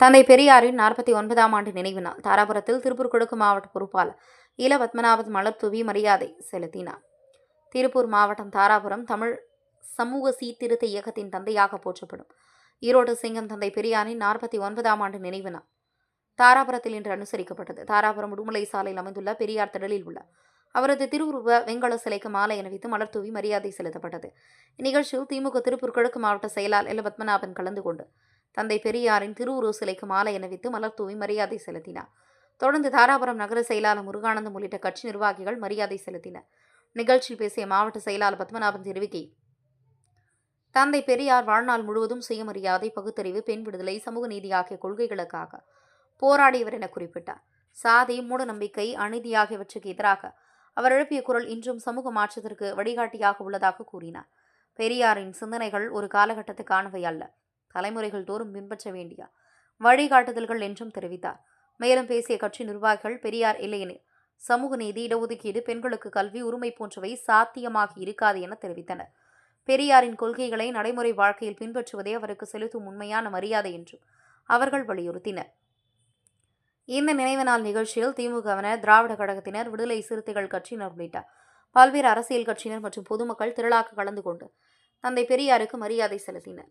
தந்தை பெரியாரின் நாற்பத்தி ஒன்பதாம் ஆண்டு நினைவு நாள். தாராபுரத்தில் திருப்பூர் கிழக்கு மாவட்ட பொறுப்பாளர் இல பத்மநாபத் மலர் தூவி மரியாதை செலுத்தினார். திருப்பூர் மாவட்டம் தாராபுரம் தமிழ் சமூக சீர்திருத்த இயக்கத்தின் தந்தையாக போற்றப்படும். ஈரோடு சிங்கம் தந்தை பெரியாரின் நாற்பத்தி ஒன்பதாம் ஆண்டு நினைவு நாள். தாராபுரத்தில் இன்று அனுசரிக்கப்பட்டது. தாராபுரம் உடுமலை சாலையில் அமைந்துள்ள பெரியார் திடலில் உள்ள அவரது திருவுருவ வெங்கல சிலைக்கு மாலை அணிவித்து மலர் தூவி மரியாதை செலுத்தப்பட்டது. இந்நிகழ்ச்சியில் திமுக திருப்பூர் கிழக்கு மாவட்ட செயலாளர் எல பத்மநாபன் கலந்து கொண்டு தந்தை பெரியாரின் திருவுருவ சிலைக்கு மாலை அணிவித்து மலர் தூவி மரியாதை செலுத்தினார். தொடர்ந்து தாராபுரம் நகர செயலாளர் முருகானந்தம் உள்ளிட்ட கட்சி நிர்வாகிகள் மரியாதை செலுத்தினர். நிகழ்ச்சியில் பேசிய மாவட்ட செயலாளர் பத்மநாபன் தெரிவிக்கை தந்தை பெரியார் வாழ்நாள் முழுவதும் சுயமரியாதை பகுத்தறிவு பெண் விடுதலை சமூக நீதி ஆகிய கொள்கைகளுக்காக போராடியவர் என குறிப்பிட்டார். சாதி மூடநம்பிக்கை அநீதி ஆகியவற்றுக்கு எதிராக அவர் எழுப்பிய குரல் இன்றும் சமூக மாற்றத்திற்கு வழிகாட்டியாக உள்ளதாக கூறினார். பெரியாரின் சிந்தனைகள் ஒரு காலகட்டத்துக்கானவை அல்ல. தலைமுறைகள் தோறும் பின்பற்ற வேண்டிய வழிகாட்டுதல்கள் என்றும் தெரிவித்தார். மேலும் பேசிய கட்சி நிர்வாகிகள் பெரியார் இல்லையெனில் சமூக நீதி இடஒதுக்கீடு பெண்களுக்கு கல்வி உரிமை போன்றவை சாத்தியமாகி இருக்காது என தெரிவித்தனர். பெரியாரின் கொள்கைகளை நடைமுறை வாழ்க்கையில் பின்பற்றுவதே அவருக்கு செலுத்தும் உண்மையான மரியாதை என்றும் அவர்கள் வலியுறுத்தினர். இந்த நினைவு நாள் நிகழ்ச்சியில் திமுகவினர் திராவிட கழகத்தினர் விடுதலை சிறுத்தைகள் கட்சியினர் உள்ளிட்ட பல்வேறு அரசியல் கட்சியினர் மற்றும் பொதுமக்கள் திரளாக கலந்து கொண்டு தந்தை பெரியாருக்கு மரியாதை செலுத்தினர்.